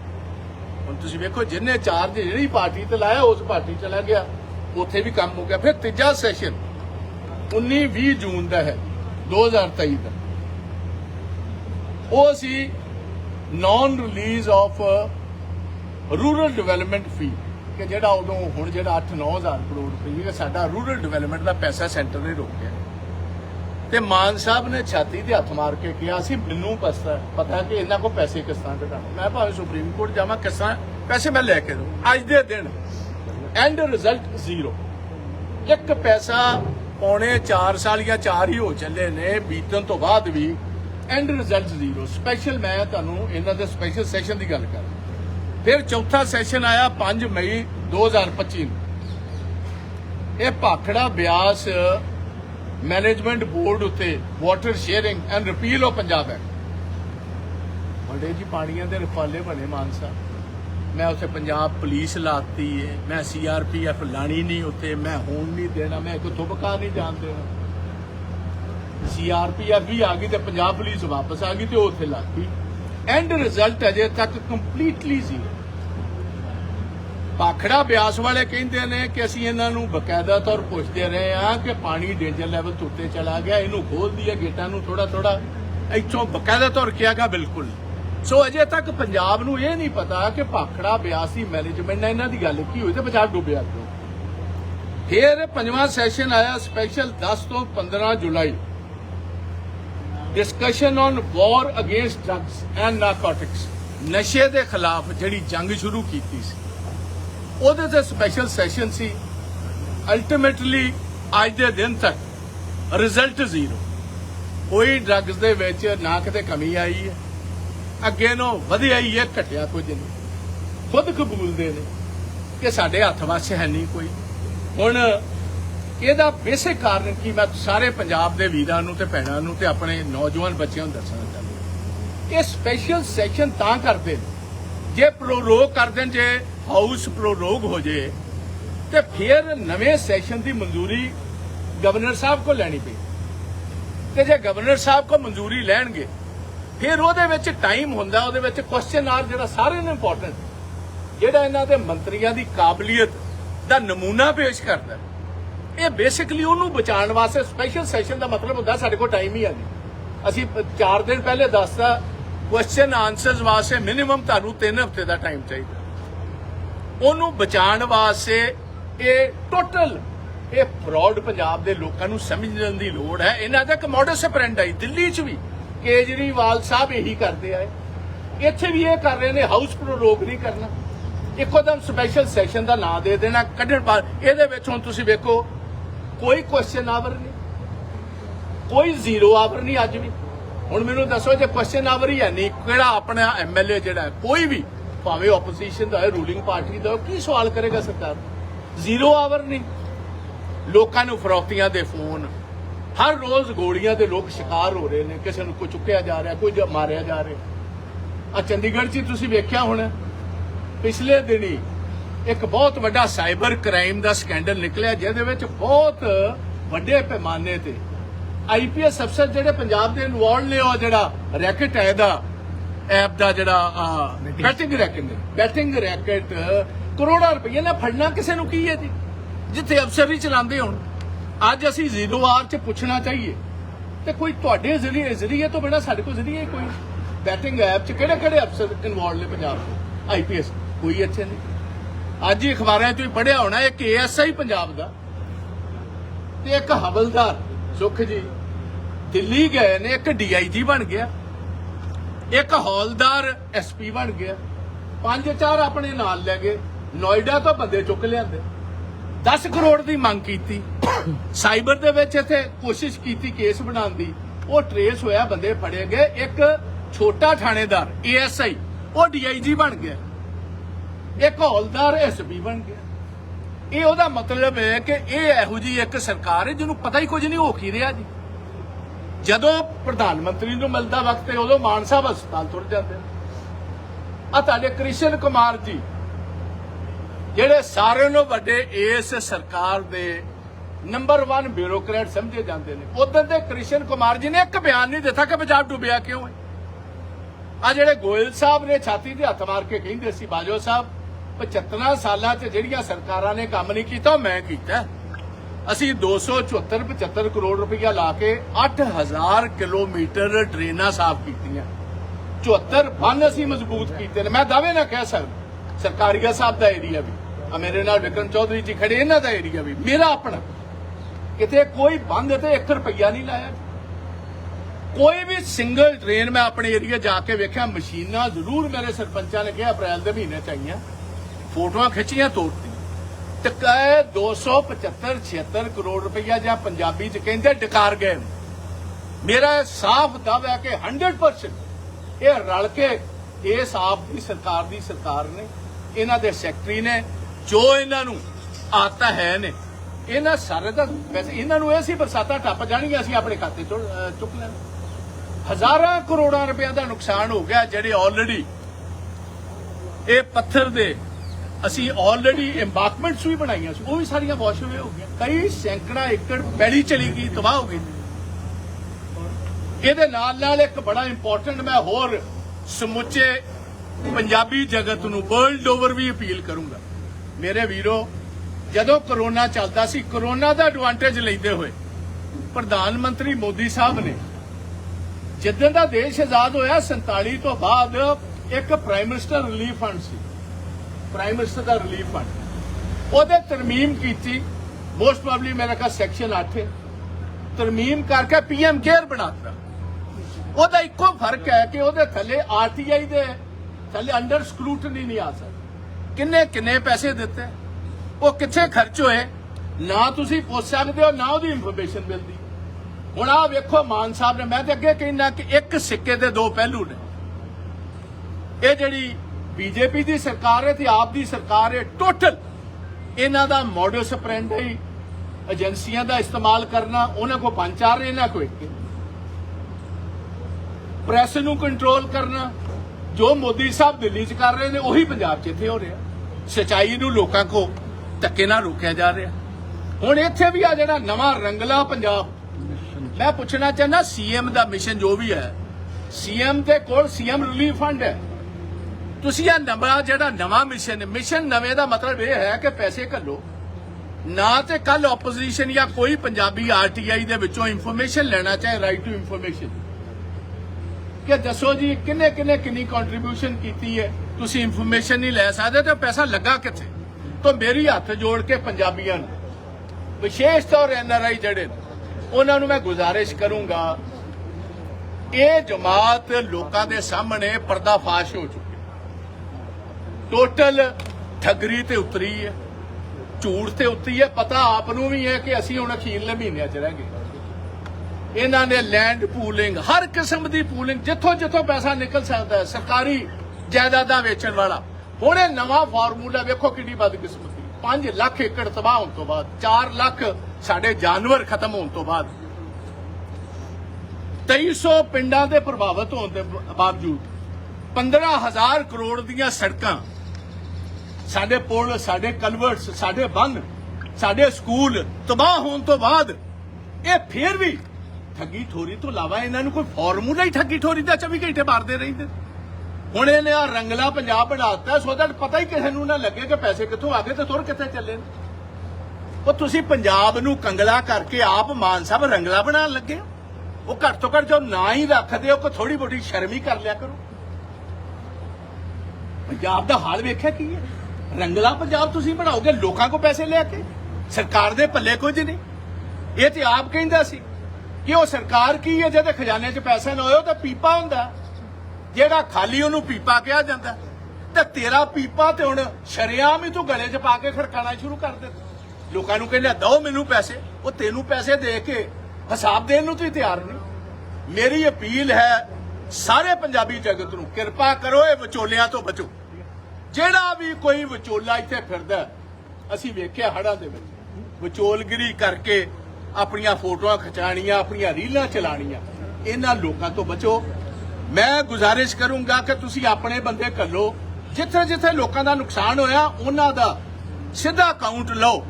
ਹੁਣ ਤੁਸੀਂ ਵੇਖੋ, ਜਿਹਨੇ ਚਾਰਜ ਜਿਹੜੀ ਪਾਰਟੀ ਤੇ ਲਾਇਆ, ਉਸ ਪਾਰਟੀ ਚਲਾ ਗਿਆ। ਉੱਥੇ ਵੀ ਕੰਮ ਹੋ ਗਿਆ। ਫਿਰ ਤੀਜਾ ਸੈਸ਼ਨ 19 20 ਜੂਨ ਦਾ ਹੈ 2023 ਦਾ। ਉਹ ਸੀ non release of rural development fee ਕਿ ਜਿਹੜਾ ਉਦੋਂ, ਹੁਣ ਜਿਹੜਾ 8-9000 ਕਰੋੜ ਰੁਪਏ ਸਾਡਾ ਰੂਰਲ ਡਿਵੈਲਪਮੈਂਟ ਦਾ ਪੈਸਾ ਸੈਂਟਰ ਨੇ ਰੋਕਿਆ। ਤੇ ਮਾਨ ਸਾਹਿਬ ਨੇ ਛਾਤੀ ਤੇ ਹੱਥ ਮਾਰ ਕੇ ਕਿਹਾ ਸੀ ਮੈਨੂੰ ਪਤਾ ਪਤਾ ਕਿ ਇਹਨਾਂ ਕੋ ਪੈਸੇ ਕਿਸ ਤਰ੍ਹਾਂ ਕਢਾਉਣੇ ਮੈਂ ਭਾਵੇਂ ਸੁਪਰੀਮ ਕੋਰਟ ਜਾਵਾਂ, ਕਿਸ ਤਰ੍ਹਾਂ ਪੈਸੇ ਮੈਂ ਲੈ ਕੇ ਦਊਂ। ਅੱਜ ਦੇ ਦਿਨ ਐਂਡ ਰਿਜ਼ਲਟ ਜ਼ੀਰੋ ਇੱਕ ਪੈਸਾ ਪੌਣੇ 4 ਸਾਲ ਜਾਂ 4 ਹੀ ਹੋ ਚੱਲੇ ਨੇ, ਬੀਤਣ ਤੋਂ ਬਾਅਦ ਵੀ ਐਂਡ ਰਿਜ਼ਲਟ ਜ਼ੀਰੋ ਸਪੈਸ਼ਲ ਮੈਂ ਤੁਹਾਨੂੰ ਇਹਨਾਂ ਦੇ ਸਪੈਸ਼ਲ ਸੈਸ਼ਨ ਦੀ ਗੱਲ ਕਰ ਫਿਰ ਚੌਥਾ ਸੈਸ਼ਨ ਆਇਆ 5 ਮਈ 2025 ਨੂੰ। ਇਹ ਭਾਖੜਾ ਬਿਆਸ ਮੈਨੇਜਮੈਂਟ ਬੋਰਡ ਉੱਤੇ water sharing and repeal of Punjab act. ਵੱਡੇ ਜੀ, ਪਾਣੀਆਂ ਦੇ ਰਫਾਲੇ ਬਣੇ ਮਾਨਸਾ। ਮੈਂ ਉੱਥੇ ਪੰਜਾਬ ਪੁਲਿਸ ਲਾਤੀ ਹੈ ਮੈਂ ਸੀਆਰਪੀਐਫ ਲਾਣੀ ਨਹੀਂ ਉੱਥੇ, ਮੈਂ ਹੋਣ ਨਹੀਂ ਦੇਣਾ, ਮੈਂ ਕੋਈ ਤੁਬਕਾ ਨਹੀਂ ਜਾਣ ਦੇਣਾ। ਸੀਆਰਪੀਐਫ ਵੀ ਆ ਗਈ ਤੇ ਪੰਜਾਬ ਪੁਲਿਸ ਵਾਪਸ ਆ ਗਈ ਤੇ ਉਹ ਉੱਥੇ ਲਾਤੀ ਐਂਡ ਰਿਜ਼ਲਟ ਅਜੇ ਤੱਕ ਕੰਪਲੀਟਲੀ ਜ਼ੀਰੋ ਪਾਖੜਾ ਬਿਆਸ ਵਾਲੇ ਕਹਿੰਦੇ ਨੇ ਕਿ ਅਸੀਂ ਇਹਨਾਂ ਨੂੰ ਬਕਾਇਦਾ ਤੌਰ ਪੁੱਛਦੇ ਰਹੇ ਆ ਕਿ ਪਾਣੀ ਡੇਂਜਰ ਲੈਵਲ ਤੋਂ ਉੱਤੇ ਚਲਾ ਗਿਆ, ਇਹਨੂੰ ਖੋਲ ਦਈਏ ਗੇਟਾਂ ਨੂੰ ਥੋੜਾ ਥੋੜਾ ਇੱਥੋਂ ਬਕਾਇਦਾ ਤੌਰ ਕਿਹਾ ਗਿਆ, ਬਿਲਕੁਲ। ਸੋ ਅਜੇ ਤੱਕ ਪੰਜਾਬ ਨੂੰ ਇਹ ਨਹੀਂ ਪਤਾ ਕਿ ਪਾਖੜਾ ਬਿਆਸ ਦੀ ਮੈਨੇਜਮੈਂਟ ਨਾਲ ਇਹਨਾਂ ਦੀ ਗੱਲ ਕੀ ਹੋਈ ਤੇ ਪੰਜਾਬ ਡੁੱਬਿਆ ਕਿਉਂ। ਫਿਰ ਪੰਜਵਾਂ ਸੈਸ਼ਨ ਆਇਆ ਸਪੈਸ਼ਲ 10 ਤੋਂ 15 ਜੁਲਾਈ। Discussion on war against drugs and narcotics ਨਸ਼ੇ ਦੇ ਖਿਲਾਫ ਜਿਹੜੀ ਜੰਗ ਸ਼ੁਰੂ ਕੀਤੀ ਸੀ। ਉਹਦੇ ਤੇ ਸਪੈਸ਼ਲ ਸੈਸ਼ਨ ਸੀ। ਅਲਟੀਮੇਟਲੀ ਅੱਜ ਦੇ ਦਿਨ ਤੱਕ ਰਿਜ਼ਲਟ ਜ਼ੀਰੋ ਕੋਈ ਡਰੱਗਸ ਦੇ ਵਿੱਚ ਨਾ ਕਿਤੇ ਕਮੀ ਆਈ ਹੈ। ਅੱਗੇ ਨੂੰ ਵਧਿਆ ਹੀ ਹੈ, ਘਟਿਆ ਕੁਝ ਨਹੀਂ। ਖੁਦ ਕਬੂਲਦੇ ਨੇ ਕਿ ਸਾਡੇ ਹੱਥ ਵਾਸੇ ਹੈ ਨਹੀਂ ਕੋਈ। ਹੁਣ ਇਹਦਾ ਬੇਸਿਕ ਕਾਰਨ ਕੀ ਮੈਂ ਸਾਰੇ ਪੰਜਾਬ ਦੇ ਵੀਰਾਂ ਨੂੰ ਤੇ ਭੈਣਾਂ ਨੂੰ ਤੇ ਆਪਣੇ ਨੌਜਵਾਨ ਬੱਚਿਆਂ ਨੂੰ ਦੱਸਣਾ ਚਾਹੁੰਦਾ। ਇਹ ਸਪੈਸ਼ਲ ਸੈਸ਼ਨ ਤਾਂ ਕਰਦੇ ਨੇ ਜੇ ਪ੍ਰੋਰੋਗ ਕਰ ਦੇਣ ਜੇ, ਹਾਊਸ ਪ੍ਰੋਰੋਗ ਹੋ ਜੇ, ਤੇ ਫਿਰ ਨਵੇਂ ਸੈਸ਼ਨ ਦੀ ਮਨਜ਼ੂਰੀ ਗਵਰਨਰ ਸਾਹਿਬ ਕੋ ਲੈਣੀ ਪਈ। ਤੇ ਜੇ ਗਵਰਨਰ ਸਾਹਿਬ ਕੋ ਮਨਜ਼ੂਰੀ ਲੈਣਗੇ, ਫਿਰ ਉਹਦੇ ਵਿੱਚ ਟਾਈਮ ਹੁੰਦਾ, ਉਹਦੇ ਵਿੱਚ ਕੁਐਸਚਨ ਆਰ ਜਿਹੜਾ ਸਾਰਿਆਂ ਨੂੰ ਇੰਪੋਰਟੈਂਟ ਜਿਹੜਾ ਇਹਨਾਂ ਦੇ ਮੰਤਰੀਆਂ ਦੀ ਕਾਬਲੀਅਤ ਦਾ ਨਮੂਨਾ ਪੇਸ਼ ਕਰਦਾ। ਇਹ ਬੇਸਿਕਲੀ ਉਹਨੂੰ ਬਚਾਉਣ ਵਾਸਤੇ ਸਪੈਸ਼ਲ ਸੈਸ਼ਨ ਦਾ ਮਤਲਬ ਹੁੰਦਾ, ਸਾਡੇ ਕੋਲ ਟਾਈਮ ਹੀ ਆ ਨਹੀਂ। ਅਸੀਂ 4 ਦਿਨ ਪਹਿਲੇ ਦੱਸਦਾ ਕੁਐਸਚਨ ਆਨਸਰਸ ਵਾਸਤੇ ਮਿਨੀਮਮ ਤੁਹਾਨੂੰ 3 ਹਫ਼ਤੇ ਦਾ ਟਾਈਮ ਚਾਹੀਦਾ। ਉਹਨੂੰ ਬਚਾਉਣ ਵਾਸਤੇ ਇਹ ਟੋਟਲ ਇਹ ਫਰਾਡ ਪੰਜਾਬ ਦੇ ਲੋਕਾਂ ਨੂੰ ਸਮਝਣ ਦੀ ਲੋੜ ਹੈ। ਇਹਨਾਂ ਦਾ ਇੱਕ ਸਪਰੈਂਡ ਆਈ ਦਿੱਲੀ 'ਚ ਵੀ ਕੇਜਰੀਵਾਲ ਸਾਹਿਬ ਇਹੀ ਕਰਦੇ ਆਏ। ਇੱਥੇ ਵੀ ਇਹ ਕਰ ਰਹੇ ਨੇ ਹਾਊਸ ਪ੍ਰੋਗ ਨਹੀਂ ਕਰਨਾ। ਇੱਕੋ ਦਮ ਸਪੈਸ਼ਲ ਸੈਸ਼ਨ ਦਾ ਨਾਂ ਦੇ ਦੇਣਾ, ਕੱਢਣ ਪਾ ਇਹਦੇ ਵਿੱਚ ਹੁਣ ਤੁਸੀਂ ਵੇਖੋ, ਕੋਈ ਕੁਐਸਚਨ ਆਵਰ ਨਹੀਂ। ਕੋਈ ਜ਼ੀਰੋ ਆਵਰ ਨਹੀਂ ਅੱਜ ਵੀ। ਹੁਣ ਮੈਨੂੰ ਦੱਸੋ ਜੇ ਕੁਐਸਚਨ ਆਵਰ ਹੀ ਹੈ ਨਹੀਂ। ਕਿਹੜਾ ਆਪਣਾ ਐਮਐਲਏ ਜਿਹੜਾ ਕੋਈ ਵੀ ਭਾਵੇਂ ਆਪੋਜੀਸ਼ਨ ਦਾ ਹੈ ਰੂਲਿੰਗ ਪਾਰਟੀ ਦਾ ਹੈ, ਕੀ ਸਵਾਲ ਕਰੇਗਾ ਸਰਕਾਰ? ਜ਼ੀਰੋ ਆਵਰ ਨਹੀਂ। ਲੋਕਾਂ ਨੂੰ ਫਰੋਤੀਆਂ ਦੇ ਫੋਨ। ਹਰ ਰੋਜ਼ ਗੋਲੀਆਂ ਦੇ ਲੋਕ ਸ਼ਿਕਾਰ ਹੋ ਰਹੇ ਨੇ। ਕਿਸੇ ਨੂੰ ਕੋਈ ਚੁੱਕਿਆ ਜਾ ਰਿਹਾ ਕੋਈ ਮਾਰਿਆ ਜਾ ਰਿਹਾ। ਆ ਚੰਡੀਗੜ੍ਹ 'ਚ ਹੀ ਤੁਸੀਂ ਵੇਖਿਆ ਹੋਣਾ। ਪਿਛਲੇ ਦਿਨੀ ਇੱਕ ਬਹੁਤ ਵੱਡਾ ਸਾਈਬਰ ਕ੍ਰਾਈਮ ਦਾ ਸਕੈਂਡਲ ਨਿਕਲਿਆ ਜਿਹਦੇ ਵਿੱਚ ਬਹੁਤ ਵੱਡੇ ਪੈਮਾਨੇ ਤੇ ਆਈਪੀਐਸ ਅਫਸਰ ਜਿਹੜੇ ਪੰਜਾਬ ਦੇ ਇਨਵੋਲਡ ਨੇ ਉਹ ਜਿਹੜਾ ਰੈਕਟ ਹੈ ਇਹਦਾ ਐਪ ਦਾ ਜਿਹੜਾ ਬੈਟਿੰਗ ਰੈਕਟ ਨੇ। ਬੈਟਿੰਗ ਰੈਕਟ ਕਰੋੜਾਂ ਰੁਪਏ ਨਾਲ ਫੜਨਾ ਕਿਸੇ ਨੂੰ ਕੀ ਹੈ ਜੀ? ਜਿੱਥੇ ਅਫਸਰ ਹੀ ਚਲਾਉਂਦੇ ਹੋਣ। ਅੱਜ ਅਸੀਂ ਜ਼ੀਰੋ ਆਰ ਚ ਪੁੱਛਣਾ ਚਾਹੀਏ। ਤੇ ਕੋਈ ਤੁਹਾਡੇ ਜ਼ਰੀਏ ਜ਼ਰੀਏ ਤੋਂ ਬਿਨਾ ਸਾਡੇ ਕੋਲ ਜ਼ਰੀਏ ਕੋਈ ਬੈਟਿੰਗ ਐਪ ਚ ਕਿਹੜੇ ਕਿਹੜੇ ਅਫਸਰ ਇਨਵੋਲਡ ਨੇ ਪੰਜਾਬ ਦੇ ਆਈਪੀਐਸ ਕੋਈ ਇੱਥੇ ਨਹੀਂ। ਅੱਜ ਹੀ ਅਖਬਾਰਾਂ 'ਚ ਵੀ ਪੜਿਆ ਹੋਣਾ ਇੱਕ ਏਐਸਆਈ ਪੰਜਾਬ ਦਾ ਤੇ ਇੱਕ ਹਵਲਦਾਰ ਸੁਖ ਜੀ। ਦਿੱਲੀ ਗਏ ਨੇ, ਇੱਕ ਡੀਆਈਜੀ ਬਣ ਗਿਆ, ਇੱਕ ਹੌਲਦਾਰ ਐਸਪੀ ਬਣ ਗਿਆ, ਪੰਜ ਚਾਰ ਆਪਣੇ ਨਾਲ ਲੈ ਗਏ, ਨੋਇਡਾ ਤੋਂ ਬੰਦੇ ਚੁੱਕ ਲਿਆਂਦੇ। 10 ਕਰੋੜ ਦੀ ਮੰਗ ਕੀਤੀ। ਸਾਈਬਰ ਦੇ ਵਿੱਚ ਇੱਥੇ ਕੋਸ਼ਿਸ਼ ਕੀਤੀ ਕੇਸ ਬਣਾਉਣ ਦੀ। ਉਹ ਟਰੇਸ ਹੋਇਆ, ਬੰਦੇ ਫੜੇ ਗਏ, ਇੱਕ ਛੋਟਾ ਥਾਣੇਦਾਰ, ਏਐਸਆਈ, ਉਹ ਡੀਆਈਜੀ ਬਣ ਗਿਆ। ਇੱਕ ਹੌਲਦਾਰ ਐਸਪੀ ਬਣ ਗਿਆ। ਇਹ ਉਹਦਾ ਮਤਲਬ ਹੈ ਕਿ ਇਹ ਇਹੋ ਜੀ ਇੱਕ ਸਰਕਾਰ ਹੈ, ਜਿਹਨੂੰ ਪਤਾ ਹੀ ਕੁਝ ਨਹੀਂ ਹੋ ਕੀ ਰਿਹਾ ਜੀ? ਜਦੋਂ ਪ੍ਰਧਾਨ ਮੰਤਰੀ ਨੂੰ ਮਿਲਦਾ ਵਕਤ ਹੈ ਉਦੋਂ ਮਾਨ ਸਾਹਿਬ ਹਸਪਤਾਲ ਤੁਰ ਜਾਂਦੇ ਆ ਤੁਹਾਡੇ ਕ੍ਰਿਸ਼ਨ ਕੁਮਾਰ ਜੀ, ਜਿਹੜੇ ਸਾਰਿਆਂ ਨੂੰ ਵੱਡੇ ਇਸ ਸਰਕਾਰ ਦੇ ਨੰਬਰ 1 ਬਿਊਰੋਕਰੇਟ ਸਮਝੇ ਜਾਂਦੇ ਨੇ। ਉਦੋਂ ਦੇ ਕ੍ਰਿਸ਼ਨ ਕੁਮਾਰ ਜੀ ਨੇ ਇੱਕ ਬਿਆਨ ਨਹੀਂ ਦਿੱਤਾ ਕਿ ਪੰਜਾਬ ਡੁੱਬਿਆ ਕਿਉਂ ਹੈ। ਆ ਜਿਹੜੇ ਗੋਇਲ ਸਾਹਿਬ ਨੇ ਛਾਤੀ ਤੇ ਹੱਥ ਮਾਰ ਕੇ ਕਹਿੰਦੇ ਸੀ ਬਾਜੋ ਸਾਹਿਬ 75 ਸਾਲਾਂ 'ਚ ਜਿਹੜੀਆਂ ਸਰਕਾਰਾਂ ਨੇ ਕੰਮ ਨਹੀਂ ਕੀਤਾ, ਉਹ ਮੈਂ ਕੀਤਾ। ਅਸੀਂ 274 75 ਕਰੋੜ ਰੁਪਇਆ ਲਾ ਕੇ 8000 ਕਿਲੋਮੀਟਰ ਡਰੇਨਾਂ ਸਾਫ਼ ਕੀਤੀਆਂ। 74 ਬੰਨ ਅਸੀਂ ਮਜ਼ਬੂਤ ਕੀਤੇ ਨੇ। ਮੈਂ ਦਾਅਵੇ ਨਾ ਕਹਿ ਸਕਦਾ। ਸਰਕਾਰੀਆ ਸਾਹਿਬ ਦਾ ਏਰੀਆ ਵੀ ਆ ਮੇਰੇ ਨਾਲ ਵਿਕਰਮ ਚੌਧਰੀ ਜੀ ਖੜੇ, ਇਹਨਾਂ ਦਾ ਏਰੀਆ ਵੀ। ਮੇਰਾ ਆਪਣਾ। ਕਿਤੇ ਕੋਈ ਬੰਦ ਤੇ 1 ਰੁਪਈਆ ਨਹੀਂ ਲਾਇਆ। ਕੋਈ ਵੀ ਸਿੰਗਲ ਡਰੇਨ ਮੈਂ ਆਪਣੇ ਏਰੀਆ ਜਾ ਕੇ ਵੇਖਿਆ, ਮਸ਼ੀਨਾਂ ਜ਼ਰੂਰ ਮੇਰੇ ਸਰਪੰਚਾਂ ਨੇ ਕਿਹਾ ਅਪ੍ਰੈਲ ਦੇ ਮਹੀਨੇ ਚ ਆਈਆਂ। ਫੋਟੋਆਂ ਖਿੱਚੀਆਂ ਤੋੜਤੀ ਤੇ ਕਹੇ 275 76 ਕਰੋੜ ਰੁਪਈਆ ਜਾਂ ਪੰਜਾਬੀ ਚ ਕਹਿੰਦੇ ਡਕਾਰ ਗਏ ਮੇਰਾ ਸਾਫ਼ ਦਾਅਵਾ ਹੈ ਕਿ 100% ਇਹ ਰਲ ਕੇ ਇਸ ਆਪ ਦੀ ਸਰਕਾਰ ਦੀ ਸਰਕਾਰ ਨੇ, ਇਹਨਾਂ ਦੇ ਸੈਕਟਰੀ ਨੇ, ਜੋ ਇਹਨਾਂ ਨੂੰ ਆਤਾ ਹੈ ਨੇ, ਇਹਨਾਂ ਸਾਰੇ ਦਾ ਵੈਸੇ ਇਹਨਾਂ ਨੂੰ ਇਹ ਸੀ ਬਰਸਾਤਾਂ ਟੱਪ ਜਾਣਗੀਆਂ, ਅਸੀਂ ਆਪਣੇ ਖਾਤੇ ਚੋਂ ਚੁੱਕ ਲੈਣਾ। ਹਜ਼ਾਰਾਂ ਕਰੋੜਾਂ ਰੁਪਏ ਦਾ ਨੁਕਸਾਨ ਹੋ ਗਿਆ, ਜਿਹੜੇ ਆਲਰੇਡੀ ਇਹ ਪੱਥਰ ਦੇ ਅਸੀਂ ਆਲਰੇਡੀ ਇੰਬਾਕਮੈਂਟਸ ਵੀ ਬਣਾਈਆਂ ਸੀ, ਉਹ ਵੀ ਸਾਰੀਆਂ ਵਾਸ਼ ਅਵੇ ਹੋ ਗਈਆਂ। ਕਈ ਸੈਂਕੜਾ ਏਕੜ ਪੈਲੀ ਚਲੀ ਗਈ, ਤਬਾਹ ਹੋ ਗਈ। ਇਹਦੇ ਨਾਲ ਨਾਲ ਇੱਕ ਬੜਾ ਇੰਪੋਰਟੈਂਟ ਮੈਂ ਹੋਰ ਸਮੁੱਚੇ ਪੰਜਾਬੀ ਜਗਤ ਨੂੰ ਵਰਲਡ ਓਵਰ ਵੀ ਅਪੀਲ ਕਰੂੰਗਾ। ਮੇਰੇ ਵੀਰੋ, ਜਦੋਂ ਕਰੋਨਾ ਚੱਲਦਾ ਸੀ ਕਰੋਨਾ ਦਾ ਐਡਵਾਂਟੇਜ ਲੈਂਦੇ ਹੋਏ ਪ੍ਰਧਾਨ ਮੰਤਰੀ ਮੋਦੀ ਸਾਹਿਬ ਨੇ ਜਿੱਦਣ ਦਾ ਦੇਸ਼ ਆਜ਼ਾਦ ਹੋਇਆ 47 ਤੋਂ ਬਾਅਦ ਇੱਕ ਪ੍ਰਾਈਮ ਮਿਨਿਸਟਰ ਰਿਲੀਫ ਫੰਡ ਸੀ। ਪ੍ਰਾਈਮ ਮਿਨਿਸਟਰ ਦਾ ਰਿਲੀਫ ਫੰਡ ਉਹਦੇ ਤਰਮੀਮ ਕੀਤੀ। ਮੋਸਟ ਪ੍ਰੋਬਬਲੀ ਮੇਰਾ ਕਾ ਸੈਕਸ਼ਨ 8 ਹੈ। ਤਰਮੀਮ ਕਰਕੇ ਪੀਐਮ ਕੇਅਰ ਬਣਾਤਾ ਉਹਦਾ ਇੱਕੋ ਫ਼ਰਕ ਹੈ ਕਿ ਉਹਦੇ ਥੱਲੇ ਆਰਟੀਆਈ ਦੇ ਥੱਲੇ ਅੰਡਰ ਸਕਰੂਟਨੀ ਨਹੀਂ ਆ ਸਕਦਾ। ਕਿੰਨੇ ਕਿੰਨੇ ਪੈਸੇ ਦਿੱਤੇ? ਉਹ ਕਿੱਥੇ ਖਰਚ ਹੋਏ? ਨਾ ਤੁਸੀਂ ਪੁੱਛ ਸਕਦੇ ਹੋ, ਨਾ ਉਹਦੀ ਇਨਫੋਰਮੇਸ਼ਨ ਮਿਲਦੀ। ਹੁਣ ਆ ਵੇਖੋ, ਮਾਨ ਸਾਹਿਬ ਨੇ, ਮੈਂ ਤੇ ਅੱਗੇ ਕਹਿੰਦਾ ਕਿ ਇੱਕ ਸਿੱਕੇ ਦੇ ਦੋ ਪਹਿਲੂ ਨੇ। ਇਹ ਜਿਹੜੀ ਬੀਜੇਪੀ ਦੀ ਸਰਕਾਰ ਹੈ ਤੇ ਆਪ ਦੀ ਸਰਕਾਰ ਹੈ। ਟੋਟਲ ਇਹਨਾਂ ਦਾ ਮੋਡਸ ਆਪਰੈਂਡੀ ਏਜੰਸੀਆਂ ਦਾ ਇਸਤੇਮਾਲ ਕਰਨਾ, ਉਹਨਾਂ ਕੋ ਪੰਜ ਚਾਰ ਇਹਨਾਂ ਕੋ ਇੱਕ ਪ੍ਰੈਸ ਨੂੰ ਕੰਟਰੋਲ ਕਰਨਾ, ਜੋ ਮੋਦੀ ਸਾਹਿਬ ਦਿੱਲੀ 'ਚ ਕਰ ਰਹੇ ਨੇ, ਉਹੀ ਪੰਜਾਬ 'ਚ ਇੱਥੇ ਹੋ ਰਿਹਾ। ਸਚਾਈ ਨੂੰ ਲੋਕਾਂ ਕੋ ਧੱਕੇ ਨਾਲ ਰੋਕਿਆ ਜਾ ਰਿਹਾ। ਹੁਣ ਇੱਥੇ ਵੀ ਆ ਜਿਹੜਾ ਨਵਾਂ ਰੰਗਲਾ ਪੰਜਾਬ। ਮੈਂ ਪੁੱਛਣਾ ਚਾਹੁੰਦਾ ਸੀਐਮ ਦਾ ਮਿਸ਼ਨ ਜੋ ਵੀ ਹੈ ਸੀਐਮ ਦੇ ਕੋਲ ਸੀਐਮ ਰਿਲੀਫ ਫੰਡ ਹੈ। ਤੁਸੀਂ ਇਹ ਨਵਾਂ ਜਿਹੜਾ ਨਵਾਂ ਮਿਸ਼ਨ ਮਿਸ਼ਨ ਨਵੇਂ ਦਾ ਮਤਲਬ ਇਹ ਹੈ ਕਿ ਪੈਸੇ ਘੱਲੋ। ਨਾ ਤੇ ਕੱਲ ਆਪੋਜੀਸ਼ਨ ਜਾਂ ਕੋਈ ਪੰਜਾਬੀ ਆਰਟੀਆਈ ਦੇ ਵਿੱਚੋਂ ਇਨਫੋਰਮੇਸ਼ਨ ਲੈਣਾ ਚਾਹੇ ਰਾਈਟ ਟੂ ਇਨਫੋਰਮੇਸ਼ਨ ਕਿ ਦੱਸੋ ਜੀ ਕਿੰਨੇ ਕਿੰਨੇ ਕਿੰਨੀ ਕੰਟਰੀਬਿਊਸ਼ਨ ਕੀਤੀ ਹੈ? ਤੁਸੀਂ ਇਨਫੋਰਮੇਸ਼ਨ ਨਹੀਂ ਲੈ ਸਕਦੇ ਤੇ ਉਹ ਪੈਸਾ ਲੱਗਾ ਕਿੱਥੇ? ਤਾਂ ਮੇਰੀ ਹੱਥ ਜੋੜ ਕੇ ਪੰਜਾਬੀਆਂ ਨੂੰ। ਵਿਸ਼ੇਸ਼ ਤੌਰ ਐਨਆਰਆਈ ਜਿਹੜੇ ਨੇ, ਉਹਨਾਂ ਨੂੰ ਮੈਂ ਗੁਜ਼ਾਰਿਸ਼ ਕਰੂੰਗਾ ਇਹ ਜਮਾਤ ਲੋਕਾਂ ਦੇ ਸਾਹਮਣੇ ਪਰਦਾਫਾਸ਼ ਹੋ ਚੁੱਕੀ ਟੋਟਲ ਠੱਗਰੀ ਤੇ ਉਤਰੀ ਹੈ। ਝੂਠ ਤੇ ਉਤਰੀ ਹੈ। ਪਤਾ ਆਪ ਨੂੰ ਵੀ ਹੈ ਕਿ ਅਸੀਂ ਹੁਣ ਅਖੀਰਲੇ ਮਹੀਨਿਆਂ 'ਚ ਰਹਿ ਗਏ। ਇਹਨਾਂ ਨੇ ਲੈਂਡ ਪੂਲਿੰਗ ਹਰ ਕਿਸਮ ਦੀ ਪੂਲਿੰਗ ਜਿੱਥੋਂ ਜਿੱਥੋਂ ਪੈਸਾ ਨਿਕਲ ਸਕਦਾ ਹੈ, ਸਰਕਾਰੀ ਜਾਇਦਾਦਾਂ ਵੇਚਣ ਵਾਲਾ। ਹੁਣ ਇਹ ਨਵਾਂ ਫਾਰਮੂਲਾ ਵੇਖੋ ਕਿੰਨੀ ਬਦਕਿਸਮਤੀ 5 ਲੱਖ ਏਕੜ ਤਬਾਹ ਹੋਣ ਤੋਂ ਬਾਅਦ 4 ਲੱਖ ਸਾਡੇ ਜਾਨਵਰ ਖਤਮ ਹੋਣ ਤੋਂ ਬਾਅਦ। 2300 ਪਿੰਡਾਂ ਦੇ ਪ੍ਰਭਾਵਿਤ ਹੋਣ ਦੇ ਬਾਵਜੂਦ 15000 ਕਰੋੜ ਦੀਆਂ ਸੜਕਾਂ ਸਾਡੇ ਪੁਲ, ਸਾਡੇ ਕਲਵਰਟਸ ਸਾਡੇ ਬੰਨ, ਸਾਡੇ ਸਕੂਲ ਤਬਾਹ ਹੋਣ ਤੋਂ ਬਾਅਦ ਇਹ ਫੇਰ ਵੀ ਠੱਗੀ ਠੋਰੀ ਤੋਂ ਇਲਾਵਾ ਇਹਨਾਂ ਨੂੰ ਕੋਈ ਫਾਰਮੂਲਾ ਹੀ ਠੱਗੀ ਠੋਰੀ ਦਾ 24 ਘੰਟੇ ਮਾਰਦੇ ਰਹਿੰਦੇ। ਹੁਣ ਇਹਨੇ ਆ ਰੰਗਲਾ ਪੰਜਾਬ ਬਣਾਤਾ, ਸੋ ਦੈਟ ਪਤਾ ਹੀ ਕਿਸੇ ਨੂੰ ਨਾ ਲੱਗੇ ਕਿ ਪੈਸੇ ਕਿੱਥੋਂ ਆ ਗਏ ਤੇ ਤੁਰ ਕਿੱਥੇ ਚੱਲੇ ਨੇ। ਉਹ ਤੁਸੀਂ ਪੰਜਾਬ ਨੂੰ ਕੰਗਲਾ ਕਰਕੇ ਆਪ ਮਾਨ ਸਾਹਿਬ ਰੰਗਲਾ ਬਣਾਉਣ ਲੱਗੇ ਉਹ ਘੱਟ ਤੋਂ ਘੱਟ ਜੋ ਨਾ ਹੀ ਰੱਖਦੇ ਹੋ ਕੋ ਥੋੜੀ ਬੋਟੀ ਸ਼ਰਮੀ ਕਰ ਲਿਆ ਕਰੋ। ਪੰਜਾਬ ਦਾ ਹਾਲ ਵੇਖਿਆ ਕੀ ਹੈ? ਰੰਗਲਾ ਪੰਜਾਬ ਤੁਸੀਂ ਬਣਾਓਗੇ? ਲੋਕਾਂ ਕੋ ਪੈਸੇ ਲੈ ਕੇ? ਸਰਕਾਰ ਦੇ ਪੱਲੇ ਕੁਝ ਨਹੀਂ। ਇਹ ਤੇ ਆਪ ਕਹਿੰਦਾ ਸੀ ਕਿ ਉਹ ਸਰਕਾਰ ਕੀ ਹੈ? ਜਿਹਦੇ ਖਜ਼ਾਨੇ 'ਚ ਪੈਸਾ ਨਾ ਹੋਏ ਉਹ ਤਾਂ ਪੀਪਾ ਹੁੰਦਾ। ਜਿਹੜਾ ਖਾਲੀ ਉਹਨੂੰ ਪੀਪਾ ਕਿਹਾ ਜਾਂਦਾ। ਤੇ ਤੇਰਾ ਪੀਪਾ ਤੇ ਹੁਣ ਸ਼ਰਿਆਮ ਹੀ ਤੂੰ ਗਲੇ 'ਚ ਪਾ ਕੇ ਖੜਕਾਣਾ ਸ਼ੁਰੂ ਕਰ ਦਿੱਤਾ। ਲੋਕਾਂ ਨੂੰ ਕਹਿੰਦਾ, ਦੋ ਮੈਨੂੰ ਪੈਸੇ। ਉਹ ਤੈਨੂੰ ਪੈਸੇ ਦੇ ਕੇ ਹਿਸਾਬ ਦੇਣ ਨੂੰ ਤੁਸੀਂ ਤਿਆਰ ਨਹੀਂ। ਮੇਰੀ ਅਪੀਲ ਹੈ, ਸਾਰੇ ਪੰਜਾਬੀ ਜਗਤ ਨੂੰ ਕਿਰਪਾ ਕਰੋ, ਇਹ ਵਿਚੋਲਿਆਂ ਤੋਂ ਬਚੋ। ਜਿਹੜਾ ਵੀ ਕੋਈ ਵਿਚੋਲਾ ਇੱਥੇ ਫਿਰਦਾ ਅਸੀਂ ਵੇਖਿਆ ਹੜਾਂ ਦੇ ਵਿੱਚ। ਵਿਚੋਲਗਿਰੀ ਕਰਕੇ ਆਪਣੀਆਂ ਫੋਟੋਆਂ ਖਿਚਾਣੀਆਂ ਆਪਣੀਆਂ ਰੀਲਾਂ ਚਲਾਣੀਆਂ ਇਹਨਾਂ ਲੋਕਾਂ ਤੋਂ ਬਚੋ। ਮੈਂ ਗੁਜ਼ਾਰਿਸ਼ ਕਰੂੰਗਾ ਕਿ ਤੁਸੀਂ ਆਪਣੇ ਬੰਦੇ ਘੱਲੋ। ਜਿੱਥੇ ਜਿੱਥੇ ਲੋਕਾਂ ਦਾ ਨੁਕਸਾਨ ਹੋਇਆ, ਉਹਨਾਂ ਦਾ ਸਿੱਧਾ ਅਕਾਊਂਟ ਲਓ।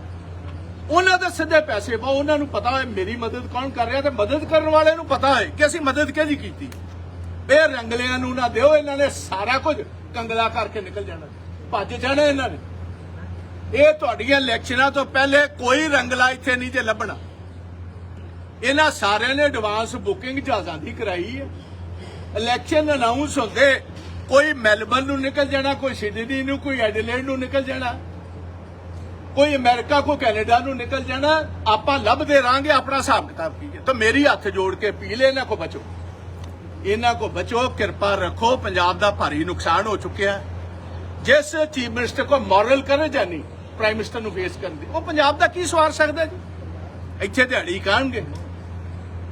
ਉਹਨਾਂ ਦੇ ਸਿੱਧੇ ਪੈਸੇ ਪਾਓ। ਉਹਨਾਂ ਨੂੰ ਪਤਾ ਹੋਏ ਮੇਰੀ ਮਦਦ ਕੌਣ ਕਰ ਰਿਹਾ ਤੇ ਮਦਦ ਕਰਨ ਵਾਲੇ ਨੂੰ ਪਤਾ ਹੋਏ ਕਿ ਅਸੀਂ ਮਦਦ ਕਿਹਦੀ ਕੀਤੀ। ਇਹ ਰੰਗਲਿਆਂ ਨੂੰ ਨਾ ਦਿਓ। ਇਹਨਾਂ ਨੇ ਸਾਰਾ ਕੁਝ ਕੰਗਲਾ ਕਰਕੇ ਨਿਕਲ ਜਾਣਾ। ਭੱਜ ਜਾਣਾ ਇਹਨਾਂ ਨੇ। ਇਹ ਤੁਹਾਡੀਆਂ ਇਲੈਕਸ਼ਨਾਂ ਤੋਂ ਪਹਿਲੇ ਕੋਈ ਰੰਗਲਾ ਇੱਥੇ ਨਹੀਂ ਜੇ ਲੱਭਣਾ। ਇਹਨਾਂ ਸਾਰਿਆਂ ਨੇ ਐਡਵਾਂਸ ਬੁਕਿੰਗ ਜਹਾਜ਼ਾਂ ਦੀ ਕਰਾਈ ਹੈ। ਇਲੈਕਸ਼ਨ ਅਨਾਉਂਸ ਹੁੰਦੇ, ਕੋਈ ਮੈਲਬਨ ਨੂੰ ਨਿਕਲ ਜਾਣਾ, ਕੋਈ ਸਿਡਨੀ ਨੂੰ, ਕੋਈ ਐਡੀਲੇਡ ਨੂੰ ਨਿਕਲ ਜਾਣਾ। ਕੋਈ ਅਮਰੀਕਾ, ਕੋਈ ਕੈਨੇਡਾ ਨੂੰ ਨਿਕਲ ਜਾਣਾ। ਆਪਾਂ ਲੱਭਦੇ ਰਾਂਗੇ ਆਪਣਾ ਹਿਸਾਬ ਕਿਤਾਬ ਕੀ ਹੈ। ਤਾਂ ਮੇਰੀ ਹੱਥ ਜੋੜ ਕੇ ਅਪੀਲ ਹੈ, ਇਹਨਾਂ ਕੋ ਬਚੋ। ਇਹਨਾਂ ਕੋ ਬਚੋ, ਕਿਰਪਾ ਰੱਖੋ, ਪੰਜਾਬ ਦਾ ਭਾਰੀ ਨੁਕਸਾਨ ਹੋ ਚੁੱਕਿਆ ਜਿਸ ਚੀਫ ਮਿਨਿਸਟਰ ਕੋ ਮੋਰਲ ਕਰੇ ਜਾਨੀ ਪ੍ਰਾਈਮ ਮਿਨਿਸਟਰ ਨੂੰ ਫੇਸ ਕਰਨ ਦੀ। ਉਹ ਪੰਜਾਬ ਦਾ ਕੀ ਸਵਾਰ ਸਕਦਾ ਜੀ? ਇੱਥੇ ਦਿਹਾੜੀ ਕਾਣਗੇ।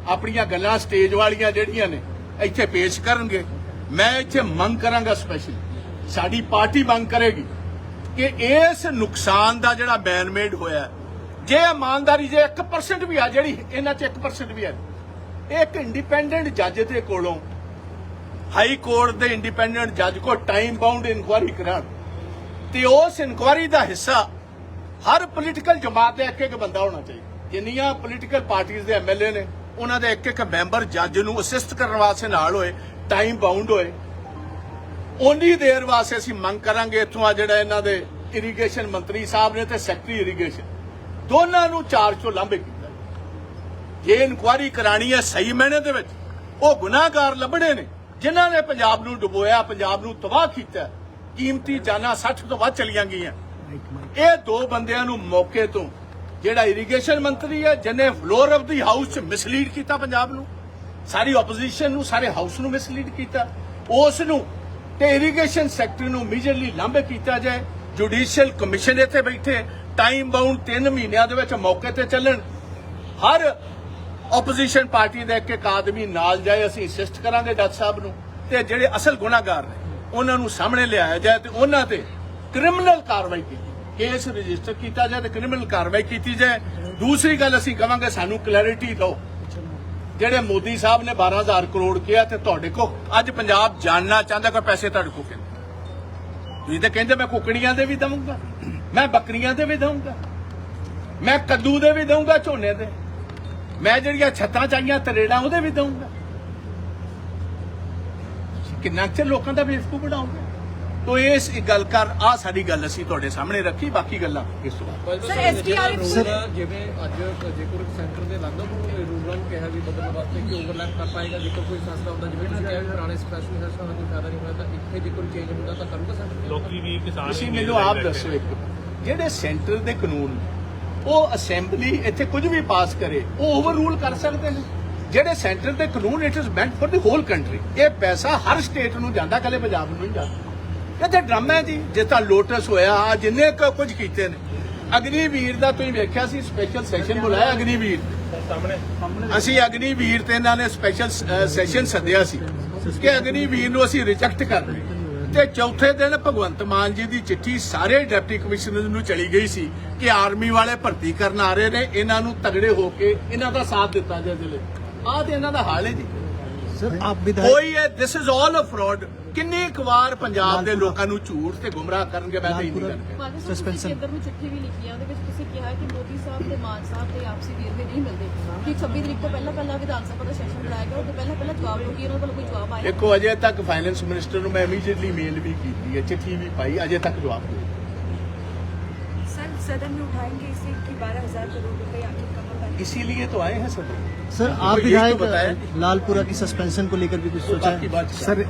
ਆਪਣੀਆਂ ਗੱਲਾਂ ਸਟੇਜ ਵਾਲੀਆਂ ਜਿਹੜੀਆਂ ਨੇ, ਇੱਥੇ ਪੇਸ਼ ਕਰਨਗੇ। ਮੈਂ ਇੱਥੇ ਮੰਗ ਕਰਾਂਗਾ ਸਪੈਸ਼ਲ ਸਾਡੀ ਪਾਰਟੀ ਮੰਗ ਕਰੇਗੀ ਕਿ ਇਸ ਨੁਕਸਾਨ ਦਾ ਜਿਹੜਾ ਮੈਨਮੇਡ ਹੋਇਆ ਜੇ ਇਮਾਨਦਾਰੀ ਜੇ 1% ਵੀ ਆ, ਜਿਹੜੀ ਇਹਨਾਂ 'ਚ 1% ਵੀ ਆ ਹੈ ਇੱਕ ਇੰਡੀਪੈਂਡੈਂਟ ਜੱਜ ਦੇ ਕੋਲੋਂ ਹਾਈ ਕੋਰਟ ਦੇ ਇੰਡੀਪੈਂਡੈਂਟ ਜੱਜ ਕੋ ਟਾਈਮ ਬਾਉਂਡ ਇਨਕੁਆਰੀ ਕਰਾਉਣ। ਤੇ ਉਸ ਇਨਕੁਆਰੀ ਦਾ ਹਿੱਸਾ ਹਰ ਪੋਲੀਟੀਕਲ ਜਮਾਤ ਦਾ ਇੱਕ ਇੱਕ ਬੰਦਾ ਹੋਣਾ ਚਾਹੀਦਾ। ਜਿੰਨੀਆਂ ਪੋਲੀਟੀਕਲ ਪਾਰਟੀਆਂ ਦੇ ਐਮਐਲਏ ਨੇ, ਉਹਨਾਂ ਦੇ ਇੱਕ ਇੱਕ ਮੈਂਬਰ ਜੱਜ ਨੂੰ ਅਸਿਸਟ ਕਰਨ ਵਾਸਤੇ ਨਾਲ ਹੋਏ ਟਾਈਮ ਬਾਉਂਡ ਹੋਏ। ਉਨੀ ਦੇਰ ਵਾਸਤੇ ਅਸੀਂ ਮੰਗ ਕਰਾਂਗੇ ਇੱਥੋਂ ਆ ਜਿਹੜਾ ਇਹਨਾਂ ਦੇ ਇਰੀਗੇਸ਼ਨ ਮੰਤਰੀ ਸਾਹਿਬ ਨੇ ਤੇ ਸੈਕਟਰੀ ਇਰੀਗੇਸ਼ਨ ਦੋਨਾਂ ਨੂੰ ਚਾਰਜ ਤੋਂ ਲਾਂਭੇ ਜੇ ਇਨਕੁਆਰੀ ਕਰਾਣੀ ਹੈ ਸਹੀ ਮੈਨੇ ਦੇ ਵਿੱਚ, ਉਹ ਗੁਨਾਹਗਾਰ ਲੱਭਣੇ ਨੇ। ਜਿਨ੍ਹਾਂ ਨੇ ਪੰਜਾਬ ਨੂੰ ਡੁਬੋਇਆ, ਪੰਜਾਬ ਨੂੰ ਤਬਾਹ ਕੀਤਾ, ਕੀਮਤੀ ਜਾਨਾਂ 60 ਤੋਂ ਵੱਧ ਚਲੀਆਂ ਗਈਆਂ। ਇਹ ਦੋ ਬੰਦਿਆਂ ਨੂੰ ਮੌਕੇ ਤੋਂ ਜਿਹੜਾ ਇਰੀਗੇਸ਼ਨ ਮੰਤਰੀ ਹੈ, ਜਿਹਨੇ ਫਲੋਰ ਆਫ ਦੀ ਹਾਊਸ ਚ ਮਿਸਲੀਡ ਕੀਤਾ ਪੰਜਾਬ ਨੂੰ, ਸਾਰੀ ਆਪੋਜੀਸ਼ਨ ਨੂੰ, ਸਾਰੇ ਹਾਊਸ ਨੂੰ ਮਿਸਲੀਡ ਕੀਤਾ, ਉਸ ਨੂੰ ਤੇ ਇਰੀਗੇਸ਼ਨ ਸੈਕਟਰ ਨੂੰ ਇਮੀਡੀਏਟਲੀ ਲਾਂਭੇ ਕੀਤਾ ਜਾਏ। ਜੁਡੀਸ਼ੀਅਲ ਕਮਿਸ਼ਨ ਇੱਥੇ ਬੈਠੇ ਟਾਈਮ ਬਾਉਂਡ 3 ਮਹੀਨਿਆਂ ਦੇ ਵਿੱਚ ਮੌਕੇ ਤੇ ਚੱਲਣ। ਹਰ ਆਪੋਜੀਸ਼ਨ ਪਾਰਟੀ ਦਾ ਇੱਕ ਇੱਕ ਆਦਮੀ ਨਾਲ ਜਾਏ, ਅਸੀਂ ਅਸਿਸਟ ਕਰਾਂਗੇ ਜੱਜ ਸਾਹਿਬ ਨੂੰ। ਤੇ ਜਿਹੜੇ ਅਸਲ ਗੁਨਾਹਗਾਰ ਨੇ, ਉਹਨਾਂ ਨੂੰ ਸਾਹਮਣੇ ਲਿਆਇਆ ਜਾਏ ਤੇ ਉਹਨਾਂ ਤੇ ਕ੍ਰਿਮੀਨਲ ਕਾਰਵਾਈ ਕੀਤੀ ਕੇਸ ਰਜਿਸਟਰ ਕੀਤਾ ਜਾਏ ਤੇ ਕ੍ਰਿਮੀਨਲ ਕਾਰਵਾਈ ਕੀਤੀ ਜਾਏ। ਦੂਸਰੀ ਗੱਲ ਅਸੀਂ ਕਵਾਂਗੇ, ਸਾਨੂੰ ਕਲੈਰਿਟੀ ਦਿਓ। ਜਿਹੜੇ ਮੋਦੀ ਸਾਹਿਬ ਨੇ 12000 ਕਰੋੜ ਕਿਹਾ ਤੇ ਤੁਹਾਡੇ ਕੋ ਅੱਜ ਪੰਜਾਬ ਜਾਣਨਾ ਚਾਹੁੰਦਾ ਕਿ ਪੈਸੇ ਤੁਹਾਡੇ ਕੋ ਕਿੰਨੇ? ਤੁਸੀਂ ਤਾਂ ਕਹਿੰਦੇ ਮੈਂ ਕੁਕੜੀਆਂ ਦੇ ਵੀ ਦਵਾਂਗਾ ਮੈਂ ਬੱਕਰੀਆਂ ਦੇ ਵੀ ਦਵਾਂਗਾ ਮੈਂ ਕੱਦੂ ਦੇ ਵੀ ਦਵਾਂਗਾ ਝੋਨੇ ਦੇ। ਮੈਂ ਜਿਹੜੀਆਂ ਛੱਤਾਂ ਚਾਹੀਆਂ ਤਰੇੜਾਂ ਉਹਦੇ ਵੀ ਦਊਂਗਾ। ਕਿੰਨਾ ਚਿਰ ਲੋਕਾਂ ਦਾ ਬੇਵਕੂਫ ਬਣਾਉਂਗੇ ਤੋ ਇਸ ਇੱਕ ਗੱਲ ਕਰ ਆ ਸਾਡੀ ਗੱਲ ਅਸੀਂ ਤੁਹਾਡੇ ਸਾਹਮਣੇ ਰੱਖੀ ਬਾਕੀ ਗੱਲਾਂ ਇਸ ਤੋਂ ਬਾਅਦ। ਸਰ, ਸਰ ਜਿਵੇਂ ਅੱਜ ਜੇਕਰ ਸੈਂਟਰ ਦੇ ਲੱਗਦਾ ਕੋਈ ਰੂਲਾਂ ਨੂੰ ਕਿਹਾ ਵੀ ਬਦਲਣ ਵਾਸਤੇ ਕਿ ਓਵਰਲੈਪ ਕਰ ਪਾਏਗਾ ਜੇਕਰ ਕੋਈ ਫੈਸਲਾ ਹੁੰਦਾ ਜਿਵੇਂ ਤੁਸੀਂ ਕਿਹਾ ਪੁਰਾਣੇ ਸਪੈਸ਼ਲ ਫੈਸਲਾ ਦਾ ਕੋਈ ਫਾਇਦਾ ਨਹੀਂ ਹੋਇਆ ਤਾਂ ਇੱਥੇ ਜੇਕਰ ਚੇਂਜ ਹੁੰਦਾ ਤਾਂ ਕਰੂਗਾ ਸੈਂਟਰ ਲੋਕੀ ਵੀ ਕਿਸਾਨ ਤੁਸੀਂ ਵੀ ਮੈਨੂੰ ਆਪ ਦੱਸੋ ਇੱਕ। ਜਿਹੜੇ ਸੈਂਟਰ ਦੇ ਕਾਨੂੰਨ ਉਹ ਅਸੈਂਬਲੀ ਇੱਥੇ ਕੁਝ ਵੀ ਪਾਸ ਕਰੇ, ਉਹ ਓਵਰਰੂਲ ਕਰ ਸਕਦੇ ਨੇ। ਜਿਹੜੇ ਸੈਂਟਰ ਦੇ ਕਾਨੂੰਨ it is meant for the whole country ਇਹ ਪੈਸਾ ਹਰ ਸਟੇਟ ਨੂੰ ਜਾਂਦਾ, ਕੱਲੇ ਪੰਜਾਬ ਨੂੰ ਨਹੀਂ ਜਾਂਦਾ। ਇਹ ਡਰਾਮਾ ਹੈ ਜੀ ਜੇ ਤਾਂ ਲੋਟਸ ਹੋਇਆ ਜਿੰਨੇ ਕੁਝ ਕੀਤੇ ਨੇ। ਅਗਨੀਵੀਰ ਦਾ ਤੁਸੀਂ ਵੇਖਿਆ ਸੀ ਸਪੈਸ਼ਲ ਸੈਸ਼ਨ ਬੁਲਾਇਆ ਅਗਨੀਵੀਰ। ਸਾਹਮਣੇ ਅਸੀਂ ਅਗਨੀਵੀਰ ਤੇ ਇਹਨਾਂ ਨੇ ਸਪੈਸ਼ਲ ਸੈਸ਼ਨ ਸੱਦਿਆ ਸੀ। ਕਿ ਅਗਨੀਵੀਰ ਨੂੰ ਅਸੀਂ ਰਿਜੈਕਟ ਕਰ ਰਹੇ ਤੇ ਚੌਥੇ ਦਿਨ ਭਗਵੰਤ ਮਾਨ ਜੀ ਦੀ ਚਿੱਠੀ ਸਾਰੇ ਡਿਪਟੀ ਕਮਿਸ਼ਨਰ ਨੂੰ ਚਲੀ ਗਈ ਸੀ ਕਿ ਆਰਮੀ ਵਾਲੇ ਭਰਤੀ ਕਰਨ ਆ ਰਹੇ ਨੇ ਇਹਨਾਂ ਨੂੰ ਤਗੜੇ ਹੋ ਕੇ ਇਹਨਾਂ ਦਾ ਸਾਥ ਦਿੱਤਾ ਜਾਏ ਜ਼ਿਲ੍ਹੇ। ਆਹ ਤੇ ਇਹਨਾਂ ਦਾ ਹਾਲ ਹੈ ਜੀ। ਸਰ ਆਪ ਵਿਧਾਇਕ ਕੋਈ ਇਹ this is all a fraud ਕਿੰਨੀ ਕੁ ਵਾਰ ਪੰਜਾਬ ਦੇ ਲੋਕਾਂ ਨੂੰ ਝੂਠ ਤੇ ਗੁੰਮਰਾਹ ਕਰਨਗੇ ਮੈਂ ਤਾਂ ਇਹ ਨਹੀਂ ਕਰਨਗੇ ਮਾਨ ਸਾਹਿਬ Suspension. ਤੁਸੀਂ ਕੇਂਦਰ ਨੂੰ ਚਿੱਠੀ ਵੀ ਲਿਖੀ ਆ ਉਹਦੇ ਵਿੱਚ ਤੁਸੀਂ ਕਿਹਾ ਕਿ ਮੋਦੀ ਸਾਹਿਬ ਤੇ ਮਾਨ ਸਾਹਿਬ ਦੇ ਆਪਸੀ ਵੇਰਵੇ ਨਹੀਂ ਮਿਲਦੇ ਕਿ 26 ਤਰੀਕ ਤੋਂ ਪਹਿਲਾਂ ਪਹਿਲਾਂ ਵਿਧਾਨ ਸਭਾ ਦਾ ਸੈਸ਼ਨ ਬੁਲਾਇਆ ਗਿਆ ਉਹ ਤੋਂ ਪਹਿਲਾਂ ਪਹਿਲਾਂ ਜਵਾਬ ਲੋਗੀ ਉਹਨਾਂ ਕੋਲ ਕੋਈ ਜਵਾਬ ਆਇਆ ਦੇਖੋ ਅਜੇ ਤੱਕ ਫਾਈਨੈਂਸ ਮਿਨਿਸਟਰ ਨੂੰ ਮੈਂ ਇਮੀਡੀਏਟਲੀ ਮੇਲ ਵੀ ਕੀਤੀ ਹੈ ਚਿੱਠੀ ਵੀ ਪਾਈ ਅਜੇ ਤੱਕ ਜਵਾਬ ਨਹੀਂ सर सदन में उठाएंगे इसे कि बारह हजार करोड़ रुपए आखिर कहाँ पर इसीलिए तो आए हैं सर सर आप विधायक तो लालपुरा की सस्पेंशन को लेकर भी कुछ सोचा है सर